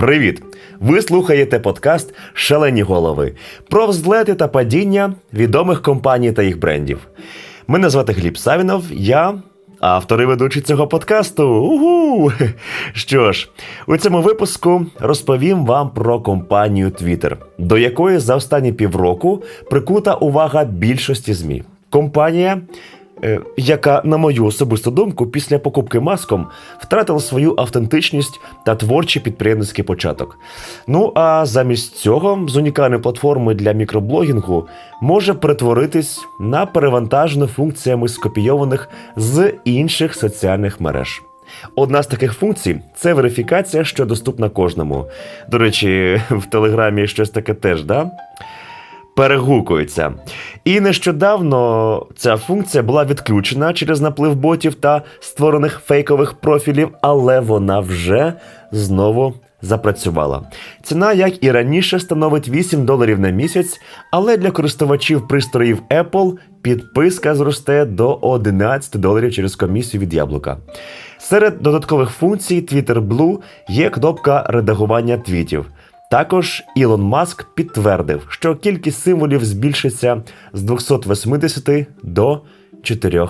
Привіт! Ви слухаєте подкаст Шалені голови про взлети та падіння відомих компаній та їх брендів. Мене звати Гліб Савінов, я автор і ведучий цього подкасту. Угу! Що ж, у цьому випуску розповім вам про компанію Twitter, до якої за останні півроку прикута увага більшості ЗМІ. Компанія яка, на мою особисту думку, після покупки маском втратила свою автентичність та творчий підприємницький початок. Ну а замість цього з унікальної платформи для мікроблогінгу може перетворитись на перевантажену функціями скопійованих з інших соціальних мереж. Одна з таких функцій це верифікація, що доступна кожному. До речі, в Телеграмі щось таке теж, да? Перегукуються. І нещодавно ця функція була відключена через наплив ботів та створених фейкових профілів, але вона вже знову запрацювала. Ціна, як і раніше, становить 8 доларів на місяць, але для користувачів пристроїв Apple підписка зросте до 11 доларів через комісію від яблука. Серед додаткових функцій Twitter Blue є кнопка редагування твітів. Також Ілон Маск підтвердив, що кількість символів збільшиться з 280 до 4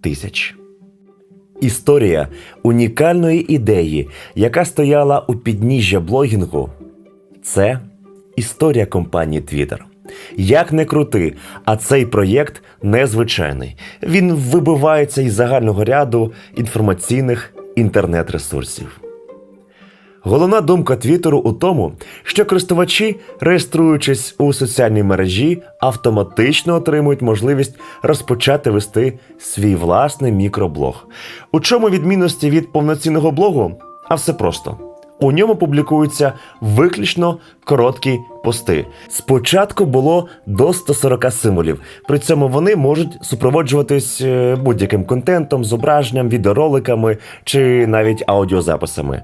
тисяч. Історія унікальної ідеї, яка стояла у підніжжя блогінгу, це історія компанії Twitter. Як не крути, а цей проєкт незвичайний. Він вибивається із загального ряду інформаційних інтернет-ресурсів. Головна думка Твіттеру у тому, що користувачі, реєструючись у соціальній мережі, автоматично отримують можливість розпочати вести свій власний мікроблог. У чому відмінності від повноцінного блогу? А все просто. У ньому публікуються виключно короткі пости. Спочатку було до 140 символів. При цьому вони можуть супроводжуватись е, будь-яким контентом, зображенням, відеороликами чи навіть аудіозаписами.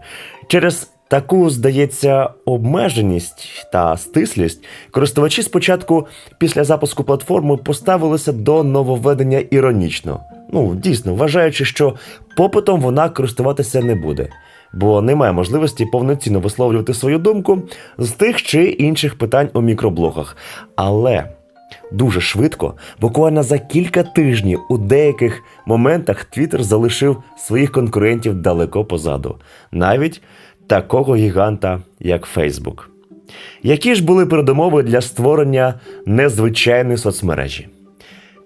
Через таку, здається, обмеженість та стислість користувачі спочатку після запуску платформи поставилися до нововведення іронічно. Ну, дійсно, вважаючи, що попитом вона користуватися не буде, бо немає можливості повноцінно висловлювати свою думку з тих чи інших питань у мікроблогах. Але дуже швидко, буквально за кілька тижнів, у деяких моментах Twitter залишив своїх конкурентів далеко позаду, навіть такого гіганта, як Facebook. Які ж були передумови для створення незвичайної соцмережі?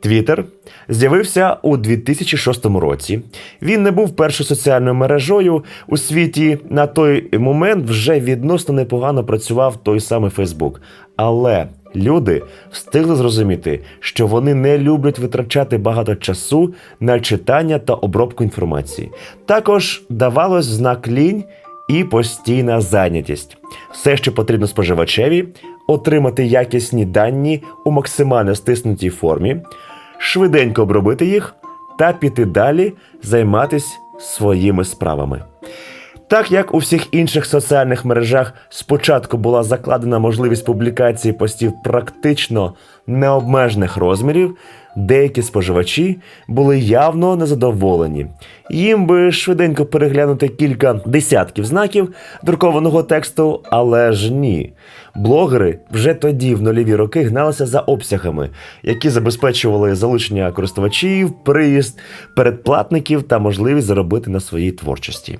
Твіттер з'явився у 2006 році. Він не був першою соціальною мережою у світі. На той момент вже відносно непогано працював той самий Фейсбук. Але люди встигли зрозуміти, що вони не люблять витрачати багато часу на читання та обробку інформації. Також давалось знак лінь і постійна зайнятість. Все, що потрібно споживачеві, отримати якісні дані у максимально стиснутій формі, швиденько обробити їх та піти далі займатися своїми справами. Так як у всіх інших соціальних мережах спочатку була закладена можливість публікації постів практично необмежених розмірів, деякі споживачі були явно незадоволені. Їм би швиденько переглянути кілька десятків знаків друкованого тексту, але ж ні. Блогери вже тоді, в нульові роки, гналися за обсягами, які забезпечували залучення користувачів, приїзд, передплатників та можливість заробити на своїй творчості.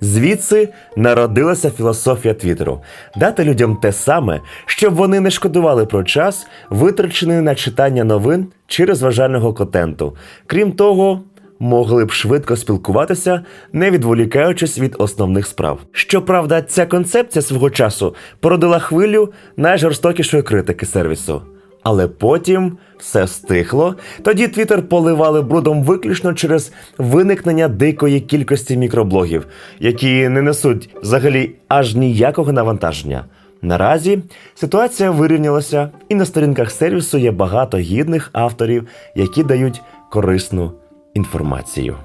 Звідси народилася філософія Твіттеру дати людям те саме, щоб вони не шкодували про час, витрачений на читання новин чи розважального контенту. Крім того, могли б швидко спілкуватися, не відволікаючись від основних справ. Щоправда, ця концепція свого часу породила хвилю найжорстокішої критики сервісу. Але потім все стихло. Тоді Твіттер поливали брудом виключно через виникнення дикої кількості мікроблогів, які не несуть взагалі аж ніякого навантаження. Наразі ситуація вирівнялася, і на сторінках сервісу є багато гідних авторів, які дають корисну інформацію.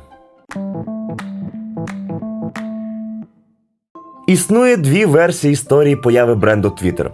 Існує дві версії історії появи бренду Twitter.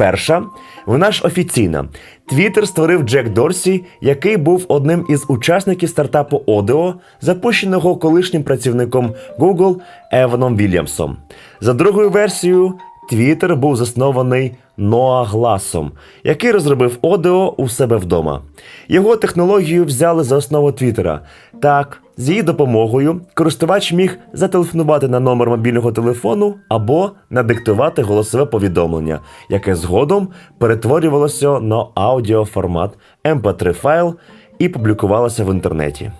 Перша, вона ж офіційна. Твіттер створив Джек Дорсі, який був одним із учасників стартапу Odeo, запущеного колишнім працівником Google Еваном Вільямсом. За другою версією, Твіттер був заснований Ноа Гласом, який розробив Odeo у себе вдома. Його технологію взяли за основу Твіттера. Так, з її допомогою користувач міг зателефонувати на номер мобільного телефону або надиктувати голосове повідомлення, яке згодом перетворювалося на аудіоформат MP3 файл і публікувалося в інтернеті.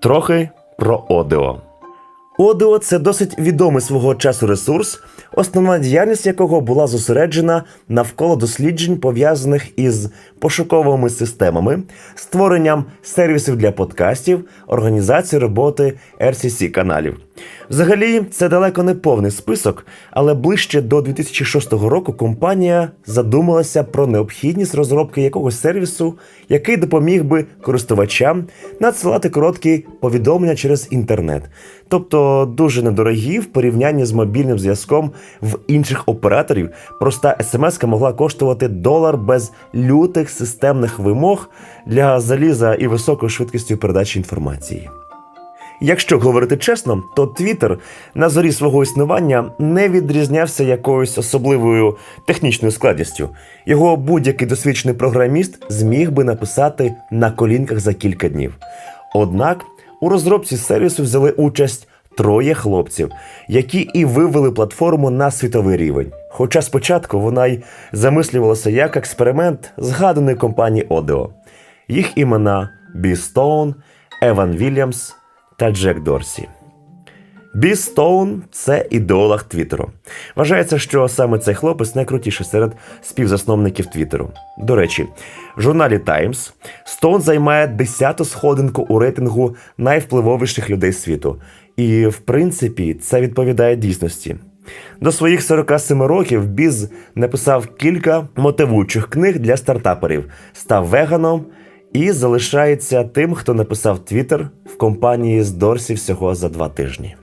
Трохи про Odeo. Odeo – це досить відомий свого часу ресурс, основна діяльність якого була зосереджена навколо досліджень, пов'язаних із пошуковими системами, створенням сервісів для подкастів, організації роботи RCC каналів. Взагалі, це далеко не повний список, але ближче до 2006 року компанія задумалася про необхідність розробки якогось сервісу, який допоміг би користувачам надсилати короткі повідомлення через інтернет, тобто дуже недорогі в порівнянні з мобільним зв'язком в інших операторів. Проста смс могла коштувати долар без лютих системних вимог для заліза і високою швидкістю передачі інформації. Якщо говорити чесно, то Twitter на зорі свого існування не відрізнявся якоюсь особливою технічною складністю. Його будь-який досвідчений програміст зміг би написати на колінках за кілька днів. Однак у розробці сервісу взяли участь троє хлопців, які і вивели платформу на світовий рівень. Хоча спочатку вона й замислювалася як експеримент згаданої компанії Odeo. Їх імена Бі Стоун, Еван Вільямс та Джек Дорсі. Бі Стоун це ідеолог Твіттеру. Вважається, що саме цей хлопець найкрутіший серед співзасновників Твіттеру. До речі, в журналі Times Стоун займає 10-ту сходинку у рейтингу найвпливовіших людей світу. І, в принципі, це відповідає дійсності. До своїх 47 років Біз написав кілька мотивуючих книг для стартаперів, став веганом і залишається тим, хто написав Твіттер в компанії з Дорсі всього за два тижні.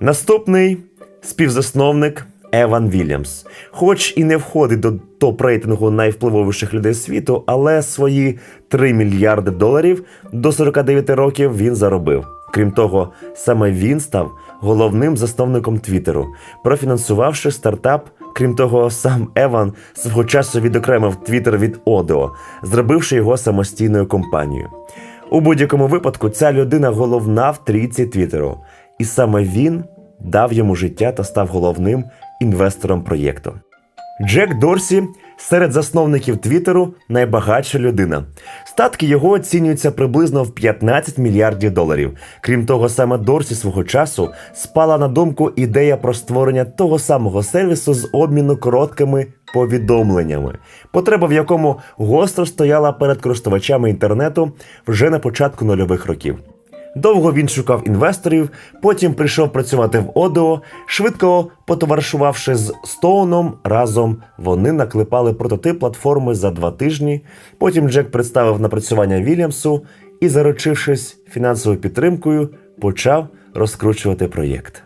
Наступний співзасновник Еван Вільямс, хоч і не входить до топ-рейтингу найвпливовіших людей світу, але свої 3 мільярди доларів до 49 років він заробив. Крім того, саме він став головним засновником Твіттеру, профінансувавши стартап. Крім того, сам Еван свого часу відокремив Твіттер від Odeo, зробивши його самостійною компанією. У будь-якому випадку ця людина головна в трійці Твіттеру, і саме він дав йому життя та став головним інвестором проєкту. Джек Дорсі серед засновників Твіттеру найбагатша людина. Статки його оцінюються приблизно в 15 мільярдів доларів. Крім того, саме Дорсі свого часу спала на думку ідея про створення того самого сервісу з обміну короткими повідомленнями, потреба в якому гостро стояла перед користувачами інтернету вже на початку нульових років. Довго він шукав інвесторів, потім прийшов працювати в ОДО. швидко потоваришувавши з Стоуном, разом вони наклепали прототип платформи за два тижні. Потім Джек представив напрацювання Вільямсу і, заручившись фінансовою підтримкою, почав розкручувати проєкт.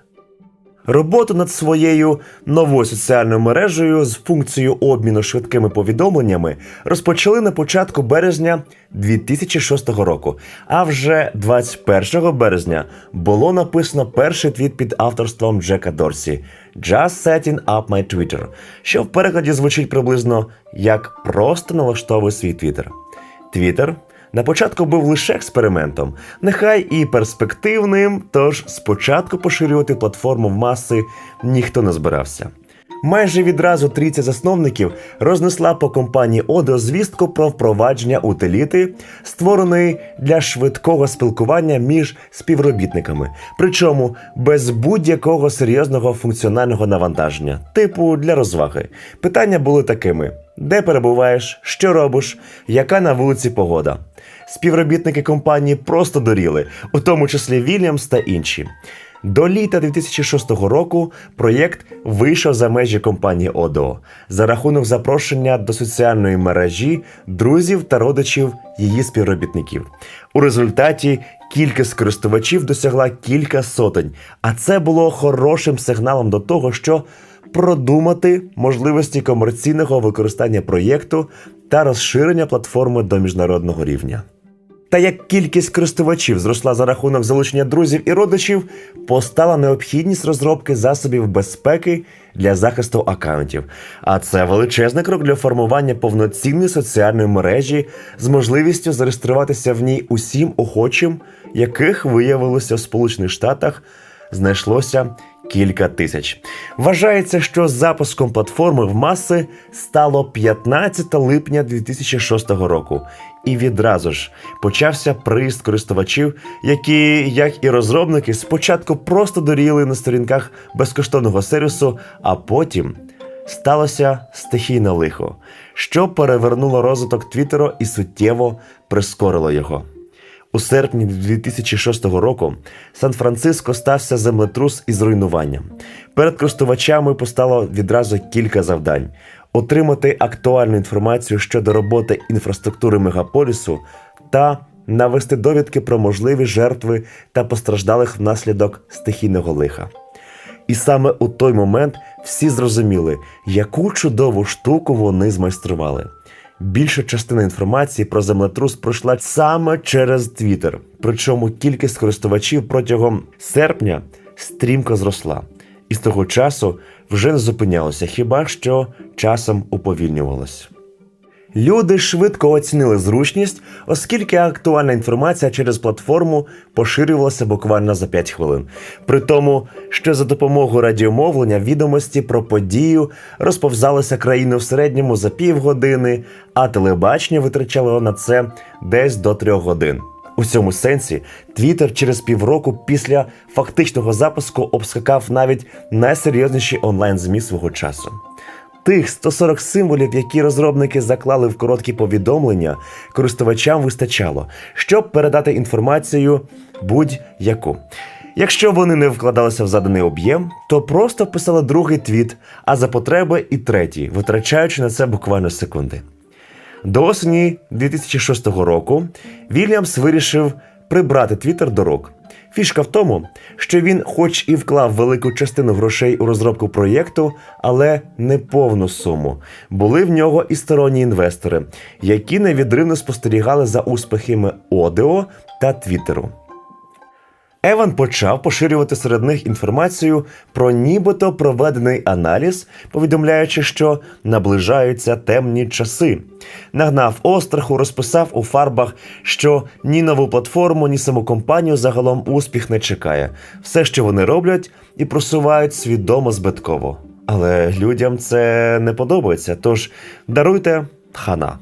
Роботу над своєю новою соціальною мережею з функцією обміну швидкими повідомленнями розпочали на початку березня 2006 року. А вже 21 березня було написано перший твіт під авторством Джека Дорсі «Just setting up my Twitter», що в перекладі звучить приблизно як просто налаштовуй свій твіттер. Твіттер на початку був лише експериментом, нехай і перспективним, тож спочатку поширювати платформу в маси ніхто не збирався. Майже відразу трійця засновників рознесла по компанії Odeo звістку про впровадження утиліти, створеної для швидкого спілкування між співробітниками, причому без будь-якого серйозного функціонального навантаження, типу для розваги. Питання були такими: де перебуваєш, що робиш, яка на вулиці погода. Співробітники компанії просто доріли, у тому числі Вільямс та інші. До літа 2006 року проєкт вийшов за межі компанії Odeo за рахунок запрошення до соціальної мережі друзів та родичів її співробітників. У результаті кількість користувачів досягла кілька сотень, а це було хорошим сигналом до того, що продумати можливості комерційного використання проєкту та розширення платформи до міжнародного рівня. Та як кількість користувачів зросла за рахунок залучення друзів і родичів, постала необхідність розробки засобів безпеки для захисту акаунтів. А це величезний крок для формування повноцінної соціальної мережі з можливістю зареєструватися в ній усім охочим, яких виявилося в Сполучених Штатах знайшлося кілька тисяч. Вважається, що запуском платформи в маси стало 15 липня 2006 року. І відразу ж почався приїзд користувачів, які, як і розробники, спочатку просто доріли на сторінках безкоштовного сервісу, а потім сталося стихійне лихо, що перевернуло розвиток Твіттеру і суттєво прискорило його. У серпні 2006 року Сан-Франциско стався землетрус із руйнуванням. Перед користувачами постало відразу кілька завдань: отримати актуальну інформацію щодо роботи інфраструктури мегаполісу та навести довідки про можливі жертви та постраждалих внаслідок стихійного лиха. І саме у той момент всі зрозуміли, яку чудову штуку вони змайстрували. Більша частина інформації про землетрус пройшла саме через Твіттер. Причому кількість користувачів протягом серпня стрімко зросла, і з того часу вже не зупинялося, хіба що часом уповільнювалось. Люди швидко оцінили зручність, оскільки актуальна інформація через платформу поширювалася буквально за 5 хвилин. При тому, що за допомогою радіомовлення відомості про подію розповзалися країни в середньому за півгодини, а телебачення витрачало на це десь до трьох годин. У цьому сенсі Твіттер через півроку після фактичного запуску обскакав навіть найсерйозніші онлайн-змі свого часу. Тих 140 символів, які розробники заклали в короткі повідомлення, користувачам вистачало, щоб передати інформацію будь-яку. Якщо вони не вкладалися в заданий об'єм, то просто писали другий твіт, а за потреби і третій, витрачаючи на це буквально секунди. До осені 2006 року Вільямс вирішив прибрати Твіттер до рук. Фішка в тому, що він, хоч і вклав велику частину грошей у розробку проєкту, але не повну суму. Були в нього і сторонні інвестори, які невідривно спостерігали за успіхами Одео та Твіттеру. Еван почав поширювати серед них інформацію про нібито проведений аналіз, повідомляючи, що наближаються темні часи. Нагнав остраху, розписав у фарбах, що ні нову платформу, ні саму компанію загалом успіх не чекає. Все, що вони роблять, і просувають свідомо збитково. Але людям це не подобається, тож даруйте хана.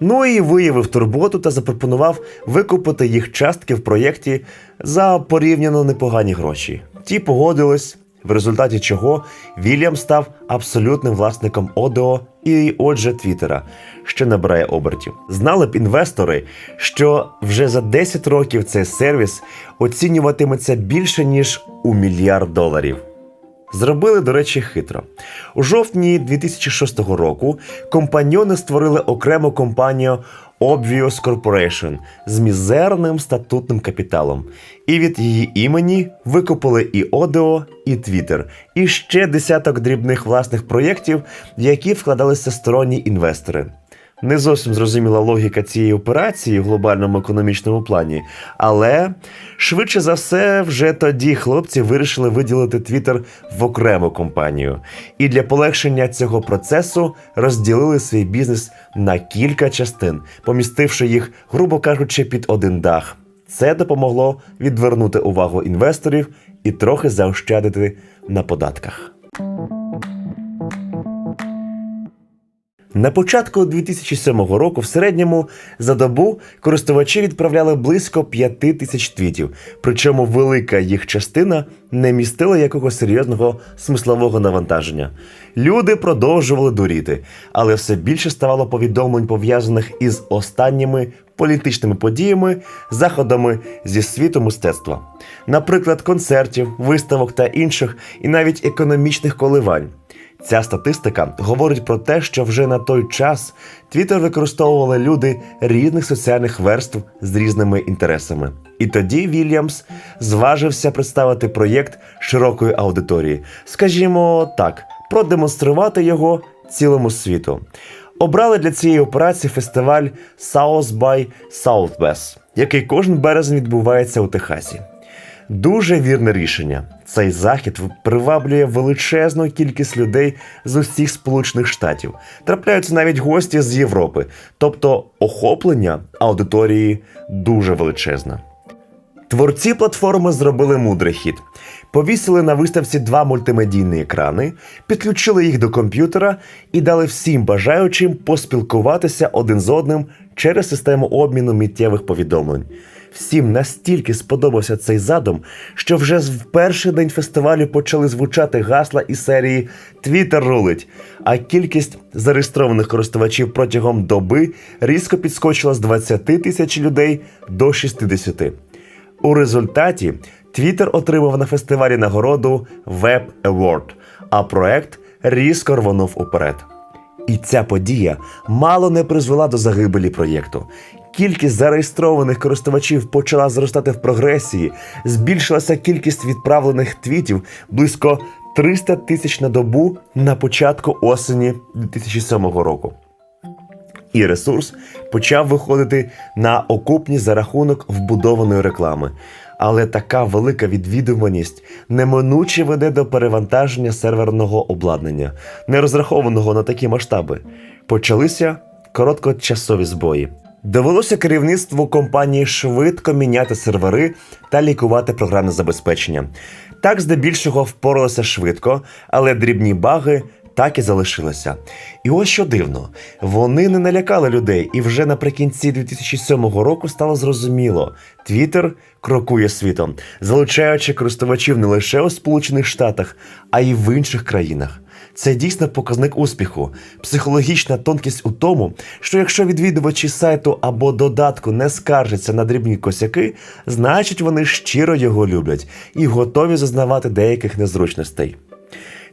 Ну і виявив турботу та запропонував викупити їх частки в проєкті за порівняно непогані гроші. Ті погодились, в результаті чого Вільям став абсолютним власником Одео і, отже, Твіттера, що набирає обертів. Знали б інвестори, що вже за 10 років цей сервіс оцінюватиметься більше ніж у мільярд доларів. Зробили, до речі, хитро. У жовтні 2006 року компаньони створили окрему компанію Obvious Corporation з мізерним статутним капіталом. І від її імені викупили і Одео, і Twitter, і ще десяток дрібних власних проєктів, в які вкладалися сторонні інвестори. Не зовсім зрозуміла логіка цієї операції в глобальному економічному плані, але швидше за все, вже тоді хлопці вирішили виділити Твіттер в окрему компанію. І для полегшення цього процесу розділили свій бізнес на кілька частин, помістивши їх, грубо кажучи, під один дах. Це допомогло відвернути увагу інвесторів і трохи заощадити на податках. На початку 2007 року в середньому за добу користувачі відправляли близько 5 тисяч твітів, причому велика їх частина не містила якогось серйозного смислового навантаження. Люди продовжували дуріти, але все більше ставало повідомлень пов'язаних із останніми політичними подіями, заходами зі світу мистецтва, наприклад, концертів, виставок та інших, і навіть економічних коливань. Ця статистика говорить про те, що вже на той час Twitter використовували люди різних соціальних верств з різними інтересами. І тоді Вільямс зважився представити проєкт широкої аудиторії, скажімо так, продемонструвати його цілому світу. Обрали для цієї операції фестиваль South by Southwest, який кожен березень відбувається у Техасі. Дуже вірне рішення. Цей захід приваблює величезну кількість людей з усіх Сполучених Штатів. Трапляються навіть гості з Європи, тобто охоплення аудиторії дуже величезне. Творці платформи зробили мудрий хід. Повісили на виставці два мультимедійні екрани, підключили їх до комп'ютера і дали всім бажаючим поспілкуватися один з одним через систему обміну миттєвих повідомлень. Всім настільки сподобався цей задум, що вже в перший день фестивалю почали звучати гасла із серії Твіттер рулить, а кількість зареєстрованих користувачів протягом доби різко підскочила з 20 тисяч людей до 60. У результаті Twitter отримав на фестивалі нагороду Web Award, а проект різко рвонув уперед. І ця подія мало не призвела до загибелі проєкту. Кількість зареєстрованих користувачів почала зростати в прогресії, збільшилася кількість відправлених твітів близько 300 тисяч на добу на початку осені 2007 року і ресурс почав виходити на окупність за рахунок вбудованої реклами. Але така велика відвідуваність неминуче веде до перевантаження серверного обладнання, не розрахованого на такі масштаби. Почалися короткочасові збої. Довелося керівництву компанії швидко міняти сервери та лікувати програмне забезпечення. Так, здебільшого впоралося швидко, але дрібні баги так і залишилися. І ось що дивно, вони не налякали людей, і вже наприкінці 2007 року стало зрозуміло: Твіттер крокує світом, залучаючи користувачів не лише у Сполучених Штатах, а й в інших країнах. Це дійсно показник успіху. Психологічна тонкість у тому, що якщо відвідувачі сайту або додатку не скаржаться на дрібні косяки, значить вони щиро його люблять і готові зазнавати деяких незручностей.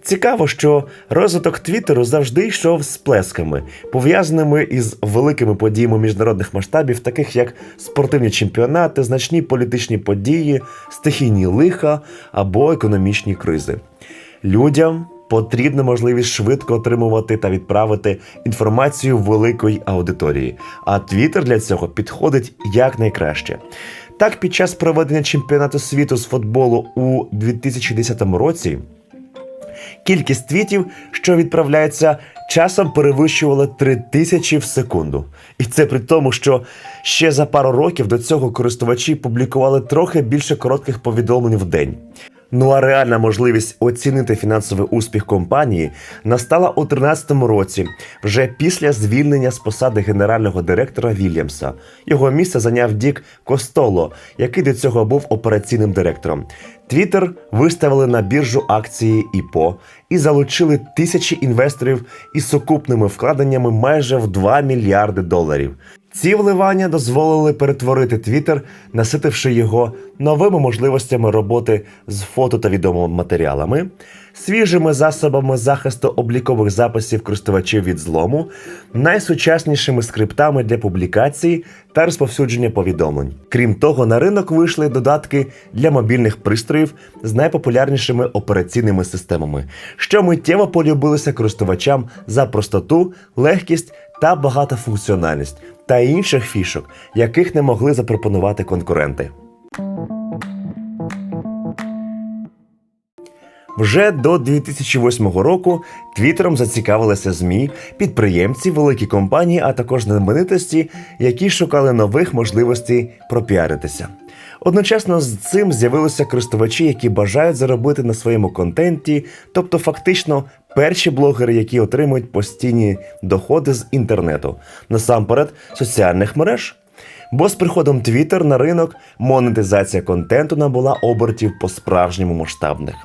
Цікаво, що розвиток Твіттеру завжди йшов з плесками, пов'язаними із великими подіями міжнародних масштабів, таких як спортивні чемпіонати, значні політичні події, стихійні лиха або економічні кризи. Людям потрібна можливість швидко отримувати та відправити інформацію великої аудиторії, а Твіттер для цього підходить якнайкраще. Так, під час проведення чемпіонату світу з футболу у 2010 році. Кількість твітів, що відправляється, часом перевищувала 3 тисячі в секунду. І це при тому, що ще за пару років до цього користувачі публікували трохи більше коротких повідомлень в день. Ну а реальна можливість оцінити фінансовий успіх компанії настала у 2013 році, вже після звільнення з посади генерального директора Вільямса. Його місце зайняв Дік Костоло, який до цього був операційним директором. Твіттер виставили на біржу акції ІПО і залучили тисячі інвесторів із сукупними вкладеннями майже в 2 мільярди доларів. Ці вливання дозволили перетворити Твіттер, наситивши його новими можливостями роботи з фото та відеоматеріалами, свіжими засобами захисту облікових записів користувачів від злому, найсучаснішими скриптами для публікації та розповсюдження повідомлень. Крім того, на ринок вийшли додатки для мобільних пристроїв з найпопулярнішими операційними системами, що миттєво полюбилися користувачам за простоту, легкість та багатофункціональність та інших фішок, яких не могли запропонувати конкуренти. Вже до 2008 року Твіттером зацікавилися ЗМІ, підприємці, великі компанії, а також знаменитості, які шукали нових можливостей пропіаритися. Одночасно з цим з'явилися користувачі, які бажають заробити на своєму контенті, тобто фактично перші блогери, які отримують постійні доходи з інтернету, насамперед соціальних мереж. Бо з приходом Twitter на ринок монетизація контенту набула обертів по-справжньому масштабних.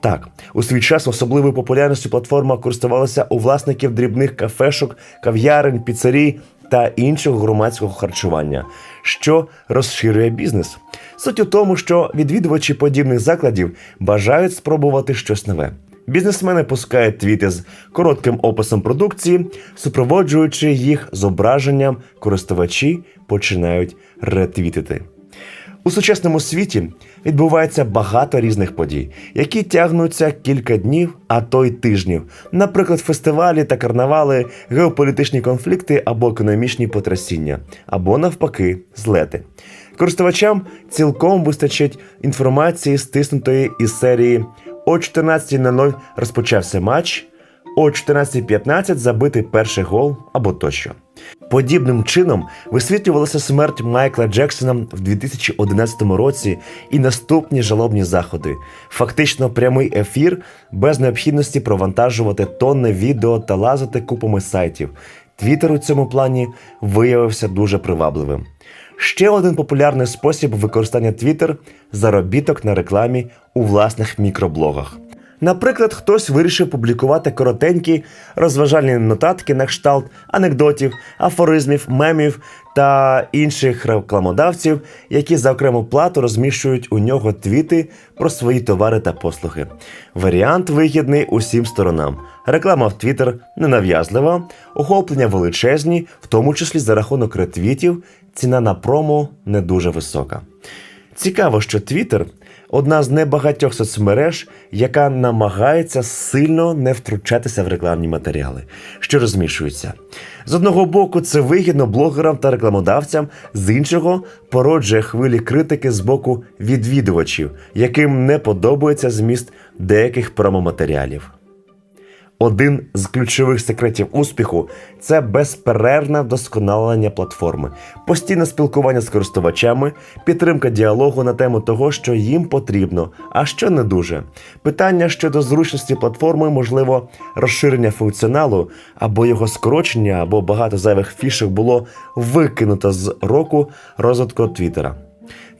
Так, у свій час особливою популярністю платформа користувалася у власників дрібних кафешок, кав'ярень, піцерій та іншого громадського харчування, що розширює бізнес. Суть у тому, що відвідувачі подібних закладів бажають спробувати щось нове. Бізнесмени пускають твіти з коротким описом продукції, супроводжуючи їх зображенням, користувачі починають ретвітити. У сучасному світі відбувається багато різних подій, які тягнуться кілька днів, а то й тижнів. Наприклад, фестивалі та карнавали, геополітичні конфлікти або економічні потрясіння, або навпаки, злети. Користувачам цілком вистачить інформації, стиснутої із серії о 14.00 розпочався матч, о 14.15 забитий перший гол або тощо. Подібним чином висвітлювалася смерть Майкла Джексона в 2011 році і наступні жалобні заходи. Фактично прямий ефір без необхідності провантажувати тонни відео та лазити купами сайтів. Твіттер у цьому плані виявився дуже привабливим. Ще один популярний спосіб використання Twitter – заробіток на рекламі у власних мікроблогах. Наприклад, хтось вирішив публікувати коротенькі розважальні нотатки на кшталт анекдотів, афоризмів, мемів та інших рекламодавців, які за окрему плату розміщують у нього твіти про свої товари та послуги. Варіант вигідний усім сторонам. Реклама в Твіттер ненав'язлива, охоплення величезні, в тому числі за рахунок ретвітів, ціна на промо не дуже висока. Цікаво, що Twitter – одна з небагатьох соцмереж, яка намагається сильно не втручатися в рекламні матеріали, що розмішуються. З одного боку, це вигідно блогерам та рекламодавцям, з іншого породжує хвилі критики з боку відвідувачів, яким не подобається зміст деяких промоматеріалів. Один з ключових секретів успіху це безперервне вдосконалення платформи, постійне спілкування з користувачами, підтримка діалогу на тему того, що їм потрібно, а що не дуже. Питання щодо зручності платформи, можливо, розширення функціоналу або його скорочення, або багато зайвих фішок було викинуто з року розвитку Твіттера.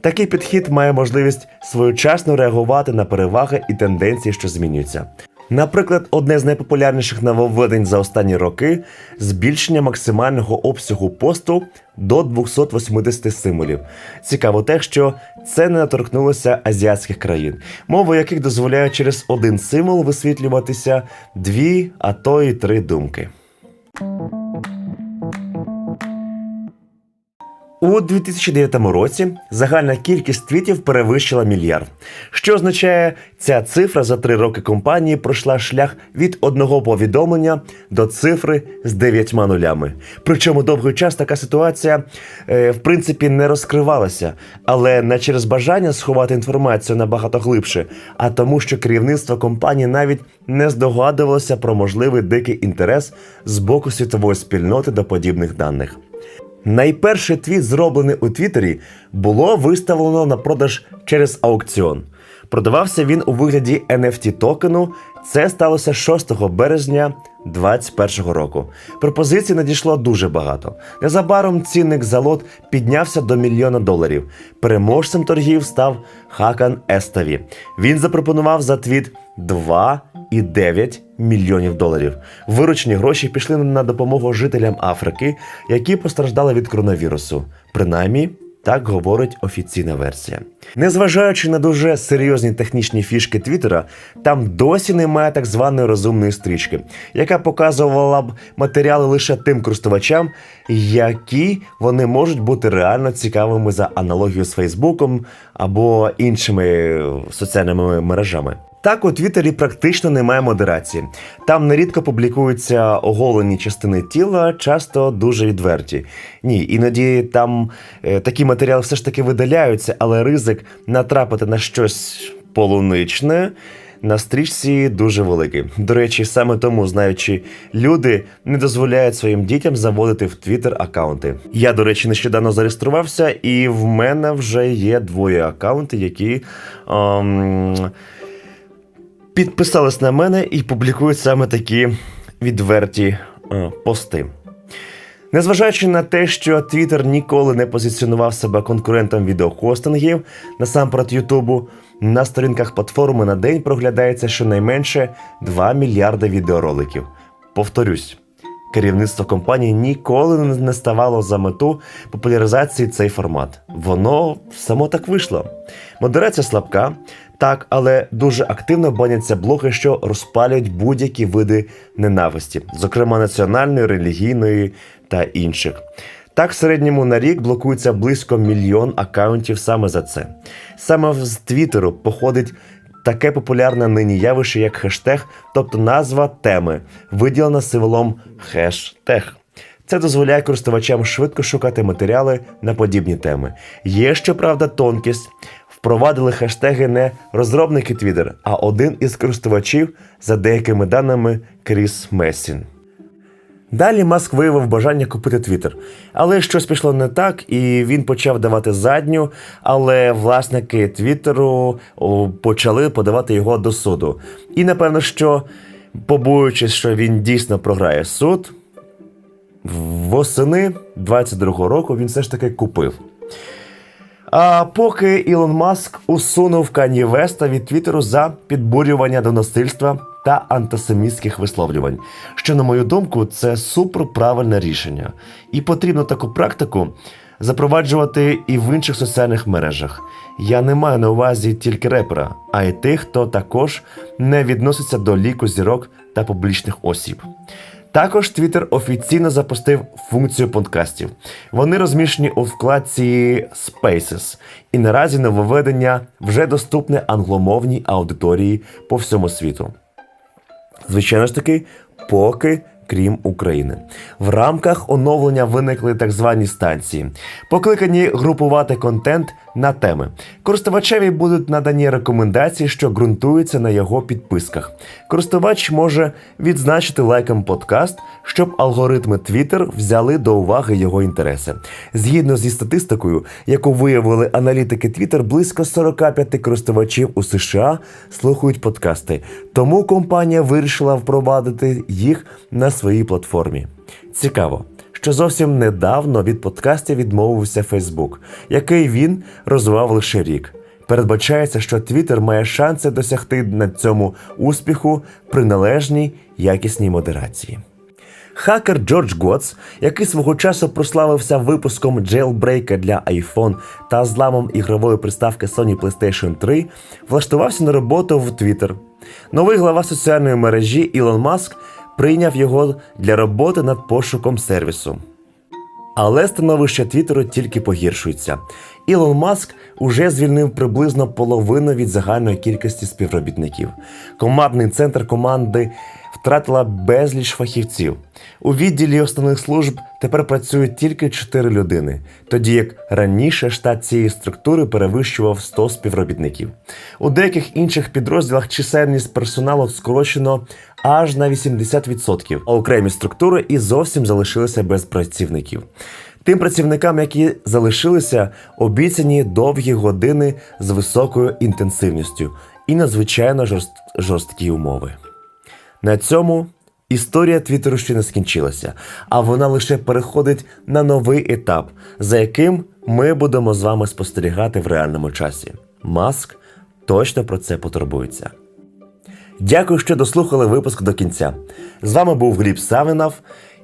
Такий підхід має можливість своєчасно реагувати на переваги і тенденції, що змінюються. Наприклад, одне з найпопулярніших нововведень за останні роки збільшення максимального обсягу посту до 280 символів. Цікаво те, що це не наторкнулося азіатських країн, мови яких дозволяє через один символ висвітлюватися дві, а то й три думки. У 2009 році загальна кількість твітів перевищила мільярд, що означає, ця цифра за три роки компанії пройшла шлях від одного повідомлення до цифри з дев'ятьма нулями. Причому довгий час така ситуація е, в принципі не розкривалася, але не через бажання сховати інформацію набагато глибше, а тому, що керівництво компанії навіть не здогадувалося про можливий дикий інтерес з боку світової спільноти до подібних даних. Найперший твіт, зроблений у Твіттері, було виставлено на продаж через аукціон. Продавався він у вигляді NFT токену. Це сталося 6 березня 2021 року. Пропозицій надійшло дуже багато. Незабаром цінник за лот піднявся до мільйона доларів. Переможцем торгів став Хакан Еставі. Він запропонував за твіт 2,9 мільйонів доларів. Виручені гроші пішли на допомогу жителям Африки, які постраждали від коронавірусу. Принаймні. Так говорить офіційна версія. Незважаючи на дуже серйозні технічні фішки Твіттера, там досі немає так званої розумної стрічки, яка показувала б матеріали лише тим користувачам, які вони можуть бути реально цікавими за аналогією з Фейсбуком або іншими соціальними мережами. Так, у Твіттері практично немає модерації. Там нерідко публікуються оголені частини тіла, часто дуже відверті. Ні, іноді там е, такі матеріали все ж таки видаляються, але ризик натрапити на щось полуничне. На стрічці дуже великий. До речі, саме тому, знаючи, люди не дозволяють своїм дітям заводити в Твіттер аккаунти. Я, до речі, нещодавно зареєструвався, і в мене вже є двоє аккаунти, які. Ем, підписались на мене і публікують саме такі відверті е, пости. Незважаючи на те, що Twitter ніколи не позиціонував себе конкурентом відеохостингів, насамперед Ютубу, на сторінках платформи на день проглядається щонайменше 2 мільярди відеороликів. Повторюсь, керівництво компанії ніколи не ставало за мету популяризації цей формат. Воно само так вийшло. Модерація слабка, Так, але дуже активно баняться блоги, що розпалюють будь-які види ненависті, зокрема національної, релігійної та інших. Так, в середньому на рік блокується близько мільйон акаунтів саме за це. Саме з Твіттеру походить таке популярне нині явище, як хештег, тобто назва теми, виділена символом хештег. Це дозволяє користувачам швидко шукати матеріали на подібні теми. Є щоправда тонкість. Впровадили хештеги не розробники Twitter, а один із користувачів, за деякими даними, Кріс Мессін. Далі Маск виявив бажання купити Твіттер, але щось пішло не так, і він почав давати задню. Але власники Твіттеру почали подавати його до суду. І напевно, що побоюючись, що він дійсно програє суд, восени 22-го року він все ж таки купив. А поки Ілон Маск усунув Кані Веста від Твіттеру за підбурювання до насильства та антисемітських висловлювань, що, на мою думку, це суперправильне рішення, і потрібно таку практику запроваджувати і в інших соціальних мережах. Я не маю на увазі тільки репера, а й тих, хто також не відноситься до ліку зірок та публічних осіб. Також Twitter офіційно запустив функцію подкастів. Вони розміщені у вкладці Spaces, і наразі нововведення вже доступне англомовній аудиторії по всьому світу. Звичайно ж таки, поки крім України. В рамках оновлення виникли так звані станції, покликані групувати контент на теми. Користувачеві будуть надані рекомендації, що ґрунтуються на його підписках. Користувач може відзначити лайком подкаст, щоб алгоритми Twitter взяли до уваги його інтереси. Згідно зі статистикою, яку виявили аналітики Twitter, близько 45 користувачів у США слухають подкасти. Тому компанія вирішила впровадити їх на своїй платформі. Цікаво, що зовсім недавно від подкастів відмовився Facebook, який він розвивав лише рік. Передбачається, що Twitter має шанси досягти на цьому успіху при належній якісній модерації. Хакер Джордж Готс, який свого часу прославився випуском джейлбрейка для iPhone та зламом ігрової приставки Sony PlayStation 3, влаштувався на роботу в Twitter. Новий глава соціальної мережі Ілон Маск прийняв його для роботи над пошуком сервісу. Але становище Твіттеру тільки погіршується. Ілон Маск уже звільнив приблизно половину від загальної кількості співробітників. Командний центр команди втратила безліч фахівців. У відділі основних служб тепер працюють тільки 4 людини, тоді як раніше штат цієї структури перевищував 100 співробітників. У деяких інших підрозділах чисельність персоналу скорочено аж на 80%, а окремі структури і зовсім залишилися без працівників. Тим працівникам, які залишилися, обіцяні довгі години з високою інтенсивністю і надзвичайно жорст... жорсткі умови. На цьому історія Твіттеру ще не скінчилася, а вона лише переходить на новий етап, за яким ми будемо з вами спостерігати в реальному часі. Маск точно про це потурбується. Дякую, що дослухали випуск до кінця. З вами був Гліб Савинов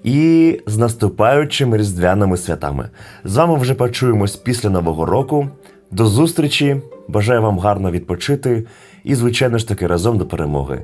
і з наступаючими різдвяними святами. З вами вже почуємось після Нового року. До зустрічі! Бажаю вам гарно відпочити і, звичайно ж таки, разом до перемоги.